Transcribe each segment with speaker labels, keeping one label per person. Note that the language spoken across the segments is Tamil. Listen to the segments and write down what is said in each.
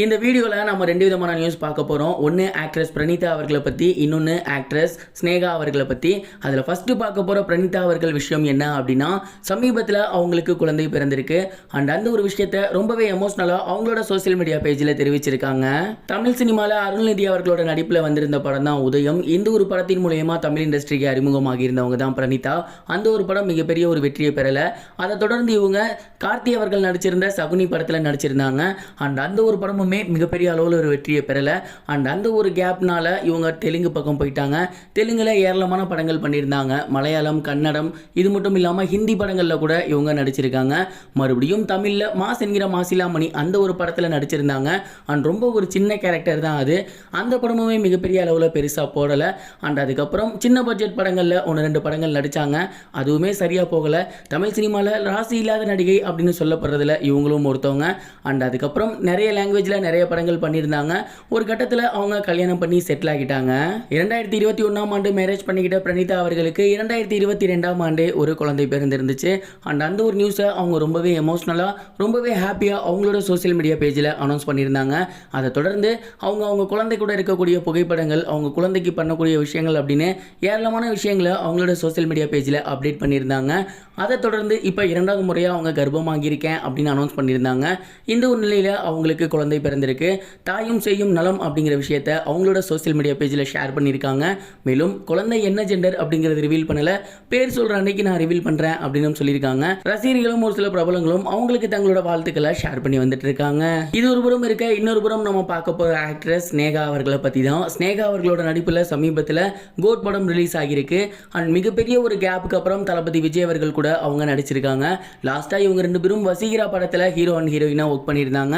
Speaker 1: இந்த வீடியோவில் நம்ம ரெண்டு விதமான நியூஸ் பார்க்க போகிறோம் ஒன்று ஆக்ட்ரஸ் பிரணீதா அவர்களை பற்றி இன்னொன்று ஆக்ட்ரஸ் ஸ்னேகா அவர்களை பற்றி அதில் ஃபஸ்ட்டு பார்க்க போகிற பிரணீதா அவர்கள் விஷயம் என்ன அப்படின்னா சமீபத்தில் அவங்களுக்கு குழந்தை பிறந்திருக்கு. அண்ட் அந்த ஒரு விஷயத்த ரொம்பவே எமோஷ்னலாக அவங்களோட சோஷியல் மீடியா பேஜில் தெரிவிச்சிருக்காங்க. தமிழ் சினிமாவில் அருள்நிதி அவர்களோட நடிப்பில் வந்திருந்த படம் தான் உதயம். இந்த ஒரு படத்தின் மூலயமா தமிழ் இண்டஸ்ட்ரிக்கு அறிமுகமாகி இருந்தவங்க தான் பிரணீதா. அந்த ஒரு படம் மிகப்பெரிய ஒரு வெற்றியை பெறலை. அதை தொடர்ந்து இவங்க கார்த்தி அவர்கள் நடிச்சிருந்த சகுனி படத்தில் நடிச்சிருந்தாங்க. அண்ட் அந்த ஒரு படமுமே மிகப்பெரிய அளவில் ஒரு வெற்றியை பெறலை. அண்ட் அந்த ஒரு கேப்னால் இவங்க தெலுங்கு பக்கம் போயிட்டாங்க. தெலுங்கில் ஏராளமான படங்கள் பண்ணியிருந்தாங்க. மலையாளம் கன்னடம் இது மட்டும் இல்லாமல் ஹிந்தி படங்களில் கூட இவங்க நடிச்சிருக்காங்க. மறுபடியும் தமிழில் மாஸ் என்கிற மாசிலாமணி அந்த ஒரு படத்தில் நடிச்சிருந்தாங்க. அண்ட் ரொம்ப ஒரு சின்ன கேரக்டர் தான் அது. அந்த படமுமே மிகப்பெரிய அளவில் பெருசாக போடலை. அண்ட் அதுக்கப்புறம் சின்ன பட்ஜெட் படங்களில் ஒன்று ரெண்டு படங்கள் நடித்தாங்க அதுவுமே சரியாக போகலை. தமிழ் சினிமாவில் ராசி இல்லாத நடிகை அப்படின்னு சொல்லப்படுறதுல இவங்களும் ஒருத்தவங்க. அண்ட் அதுக்கப்புறம் நிறைய லாங்குவேஜில் நிறைய படங்கள் பண்ணியிருந்தாங்க. ஒரு கட்டத்தில் அவங்க கல்யாணம் பண்ணி செட்டில் ஆகிட்டாங்க. இரண்டாயிரத்தி இருபத்தி ஒன்றாம் ஆண்டு மேரேஜ் பண்ணிக்கிட்ட பிரணீதா அவர்களுக்கு இரண்டாயிரத்தி இருபத்தி ரெண்டாம் ஆண்டு ஒரு குழந்தை பிறந்திருந்துச்சு. அண்ட் அந்த ஒரு நியூஸை அவங்க ரொம்பவே எமோஷ்னலாக ரொம்பவே ஹாப்பியாக அவங்களோட சோஷியல் மீடியா பேஜில் அனௌன்ஸ் பண்ணியிருந்தாங்க. அதை தொடர்ந்து அவங்க அவங்க குழந்தை கூட இருக்கக்கூடிய புகைப்படங்கள் அவங்க குழந்தைக்கு பண்ணக்கூடிய விஷயங்கள் அப்படின்னு ஏராளமான விஷயங்களை அவங்களோட சோஷியல் மீடியா பேஜில் அப்டேட் பண்ணியிருந்தாங்க. அதை தொடர்ந்து இப்போ இரண்டாவது முறையாக அவங்க கர்ப்பமாகியிருக்கேன் அப்படின்னு அனௌன்ஸ் பண்ணியிருந்தாங்க. இந்த ஒரு நிலையில் அவங்களுக்கு குழந்தை பிறந்திருக்கு. தாயும் செய்யும் நலம் அப்படிங்கிற விஷயத்த அவங்களோட சோஷியல் மீடியா பேஜில் ஷேர் பண்ணியிருக்காங்க. மேலும் குழந்தை என்ன ஜெண்டர் அப்படிங்கிறது ரிவீல் பண்ணல. பேர் சொல்கிற அன்னைக்கு நான் ரிவீல் பண்ணுறேன் அப்படின்னு சொல்லியிருக்காங்க. ரசிகர்களும் ஒரு சில பிரபலங்களும் அவங்களுக்கு தங்களோட வாழ்த்துக்களை ஷேர் பண்ணி வந்துட்டு இருக்காங்க இது ஒரு புறம் இருக்க இன்னொரு புறம் நம்ம பார்க்க போகிற ஆக்ட்ரஸ் ஸ்னேகா அவர்களை பற்றி தான் ஸ்னேகா அவர்களோட நடிப்பில் சமீபத்தில் கோட் படம் ரிலீஸ் ஆகியிருக்கு. அண்ட் மிகப்பெரிய ஒரு கேப்புக்கு அப்புறம் தளபதி விஜய் அவர்கள் கூட அவங்க நடிச்சிருக்காங்க. லாஸ்ட்டாக இவங்க ரெண்டு பேரும் வசீகரா படத்தில் ஹீரோ அண்ட் ஹீரோயினாக ஒர்க் பண்ணியிருந்தாங்க.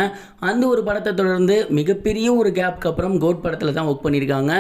Speaker 1: அந்த ஒரு படம் படத்தை தொடர்ந்து மிகப்பெரிய ஒரு கேப்க்கு அப்புறம் கோட் படத்தில் தான் ஒர்க் பண்ணியிருக்காங்க.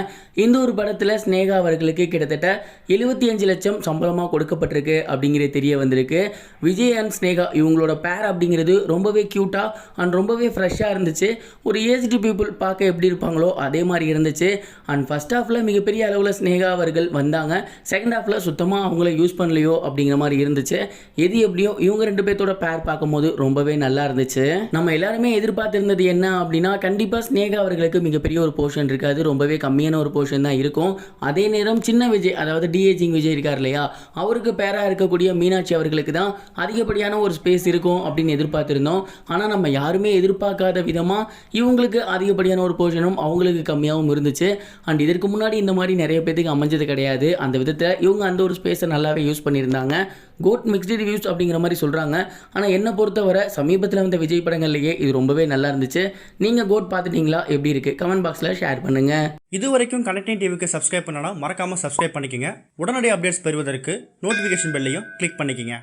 Speaker 1: இந்த ஒரு படத்தில் ஸ்னேகா அவர்களுக்கு கிட்டத்தட்ட எழுபத்தி அஞ்சு லட்சம் சம்பளமாக கொடுக்கப்பட்டிருக்கு அப்படிங்கிறது தெரிய வந்திருக்கு. விஜய் அண்ட் ஸ்னேகா இவங்களோட பேர் அப்படிங்கிறது ரொம்பவே க்யூட்டாக அண்ட் ரொம்பவே ஃப்ரெஷ்ஷாக இருந்துச்சு. ஒரு ஏஜ்டு பீப்புள் பார்க்க எப்படி இருப்பாங்களோ அதே மாதிரி இருந்துச்சு. அண்ட் ஃபர்ஸ்ட் ஹாஃபில் மிகப்பெரிய அளவில் ஸ்னேகா அவர்கள் வந்தாங்க. செகண்ட் ஹாஃபில் சுத்தமாக அவங்கள யூஸ் பண்ணலையோ அப்படிங்கிற மாதிரி இருந்துச்சு. எது எப்படியோ இவங்க ரெண்டு பேர்த்தோட பேர் பார்க்கும்போது ரொம்பவே நல்லா இருந்துச்சு. நம்ம எல்லாருமே எதிர்பார்த்திருந்தது என்ன அப்படின்னா கண்டிப்பாக ஸ்னேகா அவர்களுக்கு மிகப்பெரிய ஒரு போர்ஷன் இருக்காது ரொம்பவே கம்மியான ஒரு போர்ஷன் தான் இருக்கும். அதே நேரம் சின்ன விஜய் அதாவது டிஏஜிங் விஜய் இருக்கார் இல்லையா? அவருக்கு பேராக இருக்கக்கூடிய மீனாட்சி அவர்களுக்கு தான் அதிகப்படியான ஒரு ஸ்பேஸ் இருக்கும் அப்படின்னு எதிர்பார்த்துருந்தோம். ஆனால் நம்ம யாருமே எதிர்பார்க்காத விதமாக இவங்களுக்கு அதிகப்படியான ஒரு போர்ஷனும் அவங்களுக்கு கம்மியாகவும் இருந்துச்சு. அண்ட் இதற்கு முன்னாடி இந்த மாதிரி நிறைய பேத்துக்கு அமைஞ்சது கிடையாது. அந்த விதத்தில் இவங்க அந்த ஒரு ஸ்பேஸை நல்லாவே யூஸ் பண்ணியிருந்தாங்க. கோட் மிக்ஸ்டு ரிவ்யூஸ் அப்படிங்கிற மாதிரி சொல்கிறாங்க ஆனால் என்னை பொறுத்தவரை சமீபத்தில் வந்த விஜய் படங்கள்லேயே இது ரொம்பவே நல்லா இருந்துச்சு. நீங்கள் கோட் பார்த்துட்டீங்களா? எப்படி இருக்குது கமெண்ட் பாக்ஸில் ஷேர் பண்ணுங்கள்
Speaker 2: இது வரைக்கும் கனெக்டிங் டிவிக்கு சப்ஸ்கிரைப் பண்ணனா மறக்காமல் சப்ஸ்கிரைப் பண்ணிக்கங்க. உடனடி அப்டேட்ஸ் பெறுவதற்கு நோட்டிஃபிகேஷன் பெல்லையும் கிளிக் பண்ணிக்கங்க.